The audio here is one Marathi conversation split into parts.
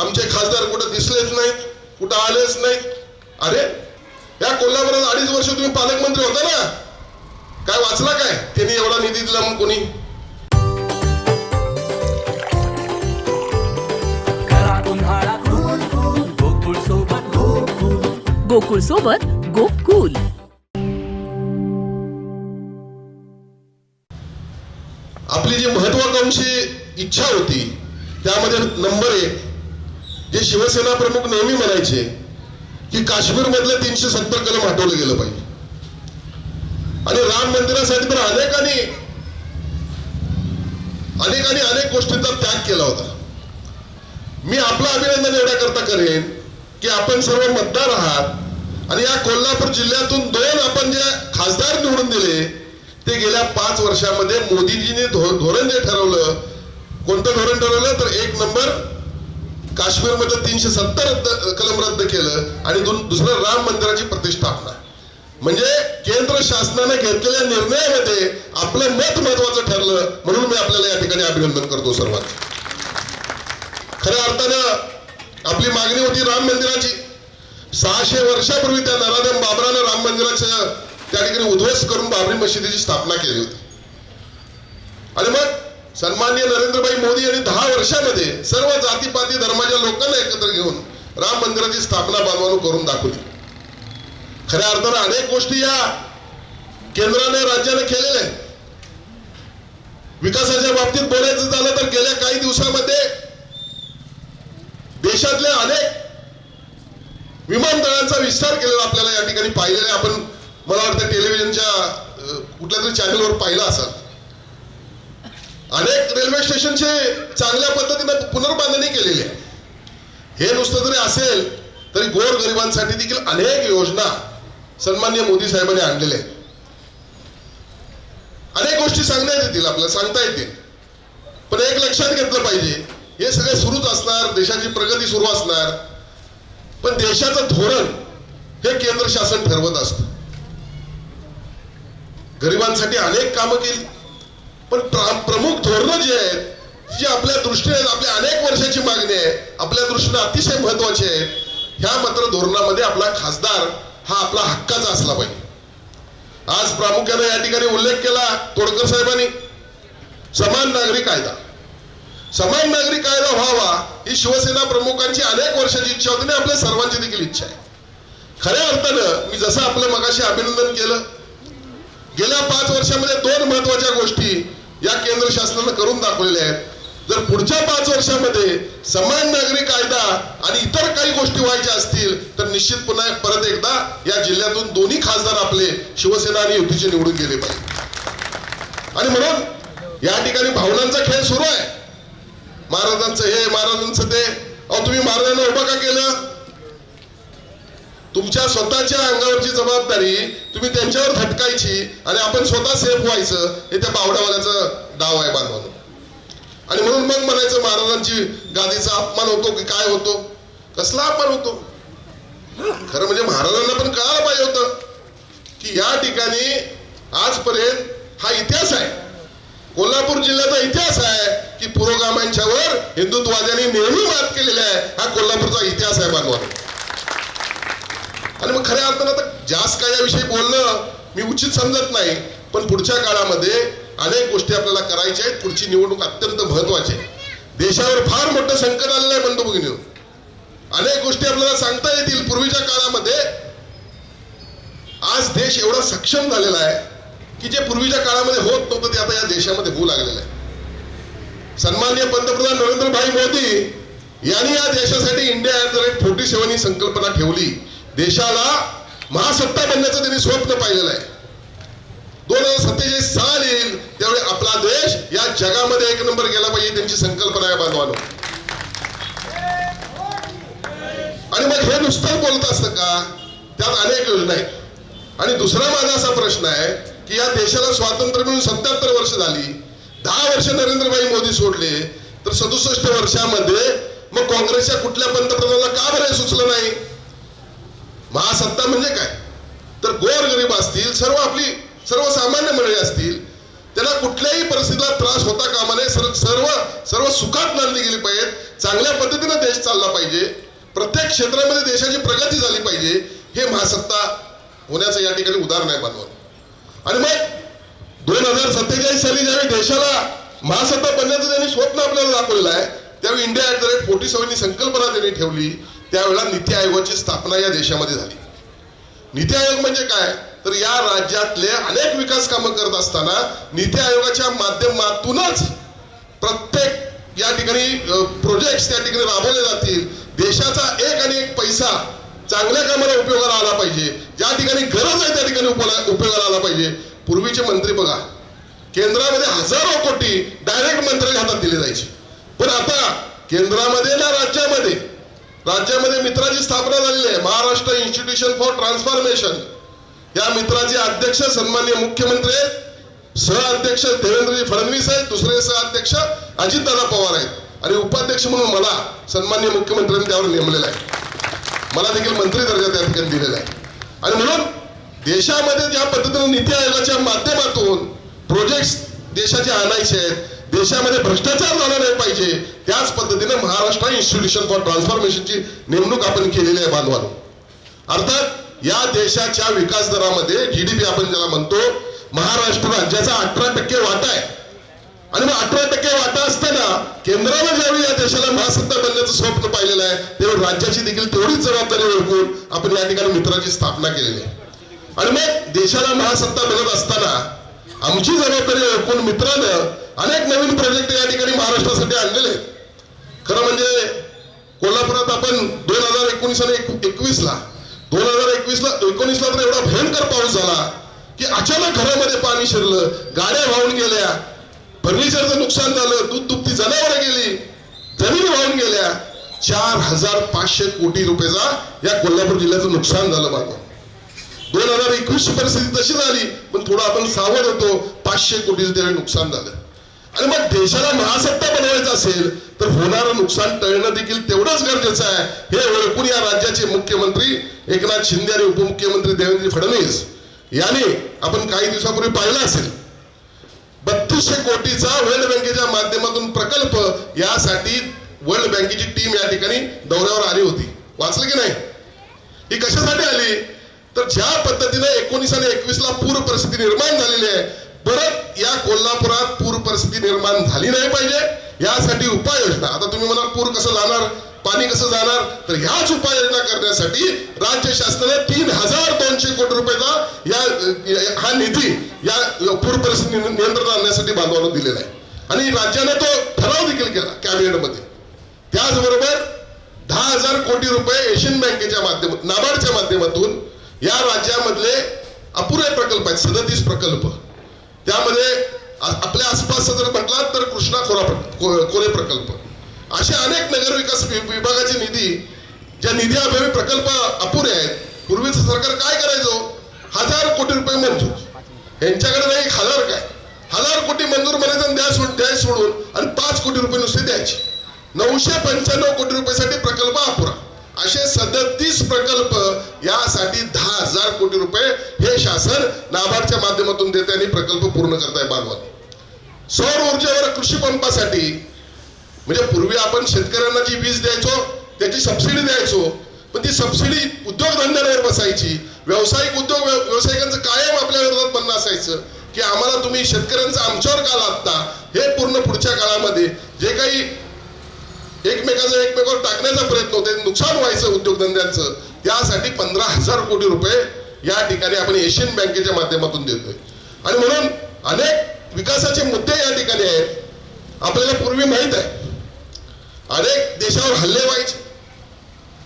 आमचे खासदार कुठं दिसलेच नाहीत कुठं आलेच नाहीत. अरे या कोल्हापुरात अडीच वर्ष तुम्ही पालकमंत्री होता ना? काय वाचला काय? त्यांनी एवढा निधी दिला मग कोणी? गोकुळ सोबत गोकुल. आपली जी महत्वाकांक्षी इच्छा होती त्यामध्ये नंबर एक जे शिवसेना प्रमुख नेहमी म्हणायचे की काश्मीर मधले तीनशे सत्तर कलम हटवलं गेलं पाहिजे. आणि राम मंदिरासाठी तर अनेकांनी अनेकांनी अनेक गोष्टींचा त्याग केला होता. मी आपलं अभिनंदन एवढ्या करता करेन की आपण सर्व मतदार आहात आणि या कोल्हापूर जिल्ह्यातून दोन आपण जे खासदार निवडून दिले ते गेल्या पाच वर्षामध्ये मोदीजीने धोरण जे ठरवलं कोणतं धोरण ठरवलं? तर एक नंबर काश्मीरमधलं तीनशे सत्तर कलम रद्द केलं आणि दोन- दुसरं राम मंदिराची प्रतिष्ठापना. म्हणजे केंद्र शासनाने घेतलेल्या निर्णयामध्ये आपलं मत महत्वाचं ठरलं म्हणून मी आपल्याला या ठिकाणी अभिनंदन करतो सर्वांचं. खऱ्या अर्थानं आपली मागणी होती राम मंदिराची. सहाशे वर्षापूर्वी त्या नराधम बाबरानं राम मंदिराचं त्या ठिकाणी उद्ध्वस्त करून बाबरी मशिदीची स्थापना केली होती. आणि मग सन्माननीय नरेंद्रभाई मोदी यांनी दहा वर्षामध्ये सर्व जातीपाती धर्माच्या लोकांना एकत्र घेऊन राम मंदिराची स्थापना बांधवानू करून दाखवली. खऱ्या अर्थानं अनेक गोष्टी या केंद्राने राज्याने केलेल्या आहेत. विकासाच्या बाबतीत बोलायचं झालं तर गेल्या काही दिवसामध्ये देशातल्या अनेक विमानतळांचा विस्तार केलेला आपल्याला या ठिकाणी पाहिलेला आहे. आपण मला वाटतं टेलिव्हिजनच्या कुठल्या तरी चॅनलवर पाहिला असाल. अनेक रेल्वे स्टेशनचे चांगल्या पद्धतीने पुनर्बांधणी केलेली आहे. हे नुसतं जरी असेल तरी गोर गरिबांसाठी देखील अनेक योजना सन्मान्य मोदी साहेबांनी आणलेल्या आहेत. अनेक गोष्टी सांगण्यात येतील आपल्याला सांगता येतील. पण एक लक्षात घेतलं पाहिजे हे सगळे सुरूच असणार देशाची प्रगती सुरू असणार. पण देशाचं धोरण हे केंद्र शासन ठरवत असतं. गरिबांसाठी अनेक कामं केली पण प्रमुख धोरणं जी आहेत जी आपल्या दृष्टीने आपल्या अनेक वर्षाची मागणी आहे आपल्या दृष्टीने अतिशय महत्वाची आहे ह्या मात्र धोरणामध्ये आपला खासदार हा आपला हक्काचा असला पाहिजे. आज प्रामुख्याने या ठिकाणी उल्लेख केला तोडकर साहेबांनी समान नागरी कायदा. समान नागरी कायदा व्हावा ही शिवसेना प्रमुखांची अनेक वर्षाची इच्छा होती आणि आपल्या सर्वांची देखील इच्छा आहे. खऱ्या अर्थानं मी जसं आपलं मगाशी अभिनंदन केलं गेल्या पाच वर्षामध्ये दोन महत्त्वाच्या गोष्टी या केंद्र शासनानं करून दाखवलेल्या आहेत. जर पुढच्या पाच वर्षामध्ये समान नागरी कायदा आणि इतर काही गोष्टी व्हायच्या असतील तर निश्चित पुन्हा परत एकदा या जिल्ह्यातून दोन्ही खासदार आपले शिवसेना आणि युतीचे निवडून गेले पाहिजे. आणि म्हणून या ठिकाणी भावनांचा खेळ सुरू आहे. महाराजांचं हे महाराजांचं ते. अहो तुम्ही महाराजांना उभं का केलं? तुमच्या स्वतःच्या अंगावरची जबाबदारी तुम्ही त्यांच्यावर थटकायची आणि आपण स्वतः सेफ व्हायचं हे त्या बावडावाल्याचं डाव आहे बांधवानं आणि म्हणून मग म्हणायचं महाराजांची गादीचा अपमान होतो की काय होतो? कसला अपमान होतो? खरं म्हणजे महाराजांना पण कळायला पाहिजे होतं की या ठिकाणी आजपर्यंत हा इतिहास आहे. कोल्हापूर जिल्ह्याचा इतिहास आहे की पुरोगामांच्यावर हिंदुत्ववाद्यांनी नेहमी मात केलेला आहे. हा कोल्हापूरचा इतिहास आहे बांधवानं आणि मग खऱ्या अर्थानं आता जास्त काय याविषयी बोलणं मी उचित समजत नाही पण पुढच्या काळामध्ये अनेक गोष्टी आपल्याला करायच्या आहेत. पुढची निवडणूक अत्यंत महत्वाची आहे. देशावर फार मोठं संकट आलेलं आहे बंधू भगिनी अनेक गोष्टी आपल्याला सांगता येतील. पूर्वीच्या काळामध्ये आज देश एवढा सक्षम झालेला आहे की जे पूर्वीच्या काळामध्ये होत नव्हतं ते आता या देशामध्ये होऊ लागलेलं आहे. सन्माननीय पंतप्रधान नरेंद्रभाई मोदी यांनी या देशासाठी India at the rate forty seven ही संकल्पना ठेवली. देशाला महासत्ता बनण्याचं त्यांनी स्वप्न पाहिलेलं आहे. दोन हजार सत्तेचाळीस साल येईल त्यावेळी आपला देश या जगामध्ये एक नंबर गेला पाहिजे त्यांची संकल्पना आहे बांधवानो आणि मग हे नुसतं बोलत असतं का? त्यात अनेक योजना आहेत. आणि दुसरा माझा असा प्रश्न आहे की या देशाला स्वातंत्र्य मिळून सत्याहत्तर वर्ष झाली दहा वर्ष नरेंद्रभाई मोदी सोडले तर सदुसष्ट वर्षामध्ये मग काँग्रेसच्या कुठल्या पंतप्रधानाला का बरं सुचलं नाही? महासत्ता म्हणजे काय? तर गोरगरीब असतील सर्व आपली सर्वसामान्य मंडळी असतील त्याला कुठल्याही परिस्थितीला त्रास होता कामा नये. सर्व सर्व सर्व सुखात नांदली गेली पाहिजेत. चांगल्या पद्धतीने देश चालला पाहिजे. प्रत्येक क्षेत्रामध्ये देशाची प्रगती झाली पाहिजे. हे महासत्ता होण्याचं या ठिकाणी उदाहरण आहे बांधवान आणि मग दोन हजार सत्तेचाळीस साली ज्यावेळी देशाला महासत्ता बनण्याचं त्यांनी स्वप्न आपल्याला दाखवलेलं आहे त्यावेळी India at the rate forty seven ही संकल्पना त्यांनी ठेवली. त्यावेळेला नीती आयोगाची स्थापना या देशामध्ये झाली. नीती आयोग म्हणजे काय? तर या राज्यातले अनेक विकास कामं करत असताना नीती आयोगाच्या माध्यमातूनच प्रत्येक या ठिकाणी प्रोजेक्ट त्या ठिकाणी राबवले जातील. देशाचा एक आणि एक पैसा चांगल्या कामाला उपयोगाला आला पाहिजे. ज्या ठिकाणी गरज आहे त्या ठिकाणी उपयोगाला आला पाहिजे. पूर्वीचे मंत्री बघा केंद्रामध्ये हजारो कोटी डायरेक्ट मंत्र्याच्या हातात दिले जायचे. पण आता केंद्रामध्ये ना राज्यामध्ये राज्यामध्ये मित्राची स्थापना झालेली आहे. महाराष्ट्र इन्स्टिट्यूशन फॉर ट्रान्सफॉर्मेशन या मित्राचे अध्यक्ष सन्माननीय मुख्यमंत्री आहेत. सहअध्यक्ष देवेंद्रजी फडणवीस आहेत. दुसरे सहअध्यक्ष अजितदादा पवार आहेत. आणि उपाध्यक्ष म्हणून मला सन्माननीय मुख्यमंत्र्यांनी त्यावर नेमलेला आहे. मला देखील मंत्री दर्जा त्या ठिकाणी दिलेला आहे. आणि म्हणून देशामध्ये ज्या पद्धतीने नीती आयोगाच्या माध्यमातून प्रोजेक्ट देशाचे आणायचे आहेत देशामध्ये भ्रष्टाचार झाला नाही पाहिजे. त्याच पद्धतीने महाराष्ट्र इन्स्टिट्यूशन फॉर ट्रान्सफॉर्मेशनची नेमणूक आपण केलेली आहे बांधवानो. अर्थात या देशाच्या विकास दरामध्ये जीडीपी आपण ज्याला म्हणतो महाराष्ट्र राज्याचा अठरा टक्के वाटा आहे. आणि मग अठरा टक्के वाटा असताना केंद्रानं ज्यावेळी या देशाला महासत्ता बनण्याचं स्वप्न पाहिलेलं आहे तेव्हा राज्याची देखील तेवढीच जबाबदारी ओळखून आपण या ठिकाणी मित्राची स्थापना केलेली आहे. आणि मग देशाला महासत्ता बनत असताना आमची जबाबदारी ओळखून मित्रानं अनेक नवीन प्रोजेक्ट या ठिकाणी महाराष्ट्रासाठी आणलेले आहेत. खरं म्हणजे कोल्हापुरात आपण दोन हजार एकोणीस आणि एकवीस ला दोन हजार एकवीस ला एकोणीस ला तर एवढा भयंकर पाऊस झाला की अचानक घरामध्ये पाणी शिरलं गाड्या वाहून गेल्या फर्निचरचं नुकसान झालं दूध दुपती जनावरं गेली जमीन वाहून गेल्या. चार हजार पाचशे कोटी रुपयाचा या कोल्हापूर जिल्ह्याचं नुकसान झालं माझं दोन हजार एकवीस परिस्थिती तशी झाली पण थोडं आपण सावध होतो पाचशे कोटीचं त्यावेळी नुकसान झालं. आणि मग देशाला महासत्ता बनवायचं असेल तर होणारं नुकसान टळणं देखील तेवढंच गरजेचं आहे. हे ओळखून या राज्याचे मुख्यमंत्री एकनाथ शिंदे आणि उपमुख्यमंत्री देवेंद्र फडणवीस याने आपण काही दिवसापूर्वी पाहिलं असेल. बत्तीसशे कोटीचा वर्ल्ड बँकेच्या माध्यमातून प्रकल्प यासाठी वर्ल्ड बँकेची टीम या ठिकाणी दौऱ्यावर आली होती. वाचलं की नाही? ही कशासाठी आली? तर ज्या पद्धतीने एकोणीस आणि एकवीस ला पूर परिस्थिती निर्माण झालेली आहे परत या कोल्हापुरात पूर परिस्थिती निर्माण झाली नाही पाहिजे. यासाठी उपाययोजना. आता तुम्ही म्हणाल पूर कसं जाणार? पाणी कसं जाणार? तर ह्याच उपाययोजना करण्यासाठी राज्य शासनाने तीन हजार दोनशे कोटी रुपयाचा या हा निधी या पूर परिस्थिती नियंत्रण आणण्यासाठी बांधवाला दिलेला आहे. आणि राज्याने तो ठराव देखील केला कॅबिनेटमध्ये. त्याचबरोबर दहा हजार कोटी रुपये एशियन बँकेच्या माध्यमातून नाबार्डच्या माध्यमातून या राज्यामधले अपुरे प्रकल्प आहेत सदतीस प्रकल्प. त्यामध्ये आपल्या आसपास जर म्हटला तर कृष्णा खोरा को- कोरे प्रकल्प. असे अनेक नगर विकास विभागाचे निधी ज्या निधी अभावी प्रकल्प अपुरे आहेत पूर्वीचं सरकार काय करायचो? हजार कोटी रुपये मंजूर. यांच्याकडे नाही एक हजार काय? हजार कोटी मंजूर म्हणायचं द्या सोड द्याय सोडून आणि पाच कोटी रुपये नुसते द्यायचे. नऊशे पंच्याण्णव कोटी रुपयासाठी प्रकल्प अपुरा. असे सदतीस प्रकल्प यासाठी दहा हजार कोटी रुपये हे शासन नाबार्डच्या माध्यमातून देते आणि प्रकल्प पूर्ण करताय बागवत सौर ऊर्जेवर कृषी पंपासाठी म्हणजे पूर्वी आपण शेतकऱ्यांना जी वीज द्यायचो त्याची सबसिडी द्यायचो पण ती सबसिडी उद्योगधंद्यांवर बसायची. व्यावसायिक उद्योग व्यावसायिकांचं कायम आपल्या विरोधात म्हणणं असायचं की आम्हाला तुम्ही शेतकऱ्यांचं आमच्यावर का लादता? हे पूर्ण पुढच्या काळामध्ये जे काही एकमेकाचं एकमेकावर टाकण्याचा प्रयत्न होते. नुकसान व्हायचं उद्योगधंद्यांचं. त्यासाठी पंधरा हजार कोटी रुपये या ठिकाणी आपण एशियन बँकेच्या माध्यमातून देतोय. आणि म्हणून अनेक विकासाचे मुद्दे या ठिकाणी आहेत. आपल्याला पूर्वी माहीत आहे. अनेक देशावर हल्ले व्हायचे.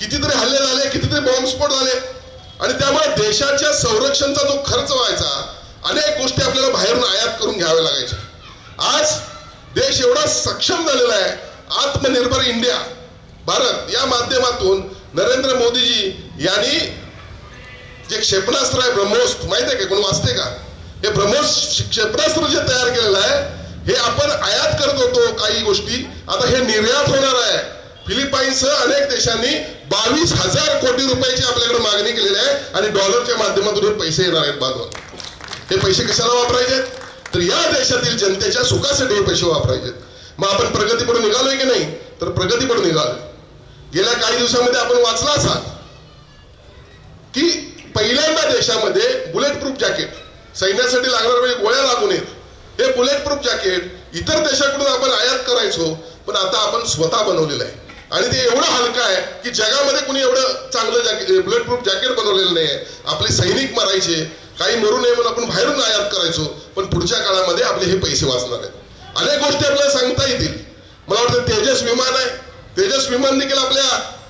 कितीतरी हल्ले झाले कितीतरी बॉम्बस्फोट झाले. आणि त्यामुळे देशाच्या संरक्षणचा जो खर्च व्हायचा अनेक गोष्टी आपल्याला बाहेरून आयात करून घ्याव्या लागायच्या. आज देश एवढा सक्षम झालेला आहे. आत्मनिर्भर इंडिया. भारत या माध्यमातून नरेंद्र मोदीजी यांनी जे क्षेपणास्त्र आहे ब्रह्मोस माहीत आहे का? कोण वाचते का? हे ब्रह्मोस क्षेपणास्त्र जे तयार केलेलं आहे हे आपण आयात करत होतो काही गोष्टी. आता हे निर्यात होणार आहे. फिलिपाईन्ससह अनेक देशांनी बावीस हजार कोटी रुपयाची आपल्याकडे मागणी केलेली आहे आणि डॉलरच्या माध्यमातून हे पैसे येणार आहेत बांधवात हे पैसे कशाला वापरायचे? तर या देशातील जनतेच्या सुखासाठी हे पैसे वापरायचे. मग आपण प्रगतीकडे निघालोय की नाही? तर प्रगतीकडे निघालोय. गेल्या काही दिवसामध्ये आपण वाचला असाल की पहिल्यांदा देशामध्ये बुलेट प्रूफ जॅकेट सैन्यासाठी लागणाऱ्या म्हणजे वेळी गोळ्या लागू नयेत हे बुलेट प्रूफ जॅकेट इतर देशाकडून आपण आयात करायचो पण आता आपण स्वतः बनवलेलं आहे. आणि ते एवढं हलकं आहे की जगामध्ये कुणी एवढं चांगलं जॅकेट बुलेट प्रूफ जॅकेट बनवलेलं नाही आहे. आपले सैनिक मारायचे काही मरू नये म्हणून आपण बाहेरून आयात करायचो पण पुढच्या काळामध्ये आपले हे पैसे वाचणार आहेत. अनेक गोष्टी आपल्याला सांगता येतील. मला वाटतं तेजस विमान आहे. तेजस विमान देखील आपल्या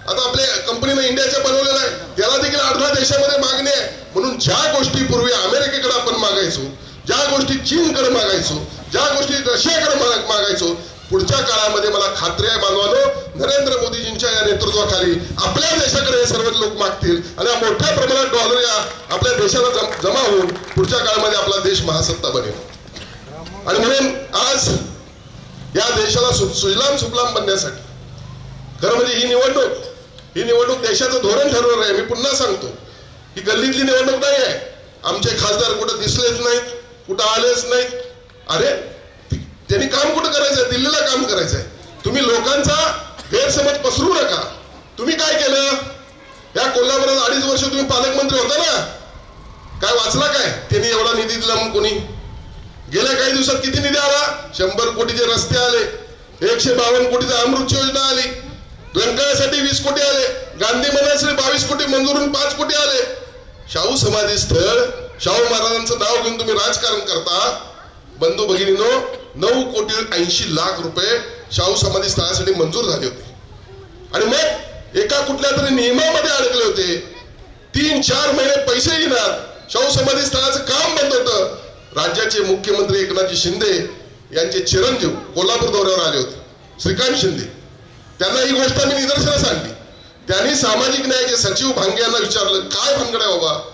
आता आपल्या कंपनीनं इंडियाच्या बनवलेलं आहे. त्याला देखील अर्ध्या देशामध्ये मागणी आहे. म्हणून ज्या गोष्टी पूर्वी अमेरिकेकडे आपण मागायचो ज्या गोष्टी चीनकडे मागायचो ज्या गोष्टी रशियाकडे माग- मागायचो पुढच्या काळामध्ये मला खात्री आहे बांधवानो नरेंद्र मोदीजींच्या या नेतृत्वाखाली आपल्या देशाकडे हे सर्व लोक मागतील आणि मोठ्या प्रमाणात डॉलर या आपल्या देशाला जमा होऊन पुढच्या काळामध्ये आपला देश महासत्ता बनेल. आणि म्हणून आज या देशाला सुजलाम सुफलाम बनण्यासाठी खरं म्हणजे ही निवडणूक ही निवडणूक देशाचं धोरण ठरवणार आहे. मी पुन्हा सांगतो ही गल्लीतली निवडणूक नाही आहे. आमचे खासदार कुठं दिसलेच नाहीत कुठं आलेच नाहीत. अरे त्यांनी काम कुठं करायचंय? दिल्लीला काम करायचंय. तुम्ही लोकांचा गैरसमज पसरू नका. तुम्ही काय केलं? या कोल्हापुरात अडीच वर्ष तुम्ही पालकमंत्री होता ना? काय वाचला काय? त्यांनी एवढा निधी दिला मग कोणी? गेल्या काही दिवसात किती निधी आला? शंभर कोटीचे रस्ते आले. एकशे बावन्न कोटीची अमृत योजना आली. रंकाळ्यासाठी वीस कोटी आले. गांधी मनासाठी बावीस कोटी मंजूर पाच कोटी आले. शाहू समाधी स्थळ शाहू महाराजांचं नाव घेऊन तुम्ही राजकारण करता. बंधू भगिनीनो नऊ कोटी ऐंशी लाख रुपये शाहू समाधी स्थळासाठी मंजूर झाले होते. आणि मग एका कुठल्या तरी नियमामध्ये अडकले होते. तीन चार महिने पैसे येणार शाहू समाधी स्थळाचं काम बंद होतं. राज्याचे मुख्यमंत्री एकनाथजी शिंदे यांचे चिरंजीव कोल्हापूर दौऱ्यावर आले होते. श्रीकांत शिंदे. त्यांना ही गोष्ट मी निदर्शनास आणली. त्यांनी सामाजिक न्यायाचे सचिव भांगे यांना विचारलं काय भानगड आहे बाबा?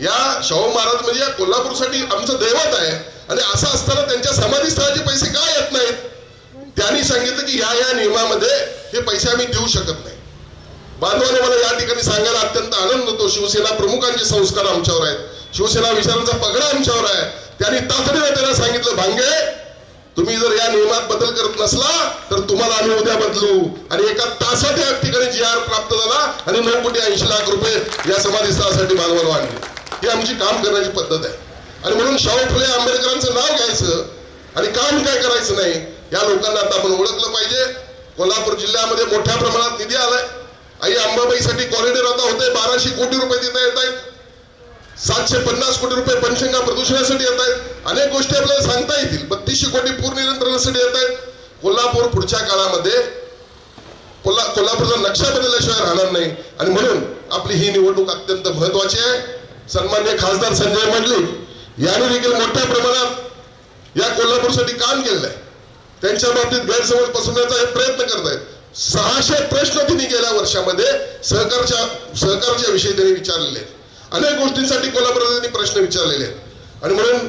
या शाहू महाराज म्हणजे या कोल्हापूरसाठी आमचं दैवत आहे आणि असं असताना त्यांच्या समाधी स्थळाचे पैसे का येत नाहीत? त्यांनी सांगितलं की या या नियमामध्ये हे पैसे आम्ही देऊ शकत नाही. बांधवाने मला या ठिकाणी सांगायला अत्यंत आनंद होतो. शिवसेना प्रमुखांचे संस्कार आमच्यावर आहेत. शिवसेना विचारांचा पगडा आमच्यावर आहे. त्यांनी तातडीने त्याला सांगितलं भांगे तुम्ही जर या नियमात बदल करत नसला तर तुम्हाला आम्ही उद्या बदलू. आणि एका तासात या ठिकाणी जी आर प्राप्त झाला आणि नऊ कोटी ऐंशी लाख रुपये या समाधी स्थळासाठी बांधवाला आणले ही आमची काम करण्याची पद्धत आहे. आणि म्हणून शाहू फुले आंबेडकरांचं नाव घ्यायचं आणि काम काय करायचं नाही या लोकांना आता आपण ओळखलं पाहिजे. कोल्हापूर जिल्ह्यामध्ये मोठ्या प्रमाणात निधी आलाय. आई अंबाबाईसाठी कॉरिडॉर आता होते बाराशे कोटी रुपये तिथे येत आहेत. सातशे पन्नास कोटी रुपये पंचगंगा प्रदूषणासाठी येत आहेत. अनेक गोष्टी आपल्याला सांगता येतील बत्तीसशे कोटी पूर नियंत्रणासाठी येत आहेत. कोल्हापूर पुढच्या काळामध्ये कोल्हा कोल्हापूरचा नक्षा बदलल्याशिवाय राहणार नाही. आणि म्हणून आपली ही निवडणूक अत्यंत महत्वाची आहे. सन्मान्य खासदार संजय मंडलिक यांनी देखील मोठ्या प्रमाणात या कोल्हापूरसाठी काम केलेलं आहे. त्यांच्या बाबतीत गैरसमज पसरण्याचा हे प्रयत्न करत आहेत. सहाशे प्रश्न तिने गेल्या वर्षामध्ये सहकारच्या सहकारच्या विषयी त्यांनी विचारलेले आहेत. अनेक गोष्टींसाठी कोल्हापुरात त्यांनी प्रश्न विचारलेले आहेत. आणि म्हणून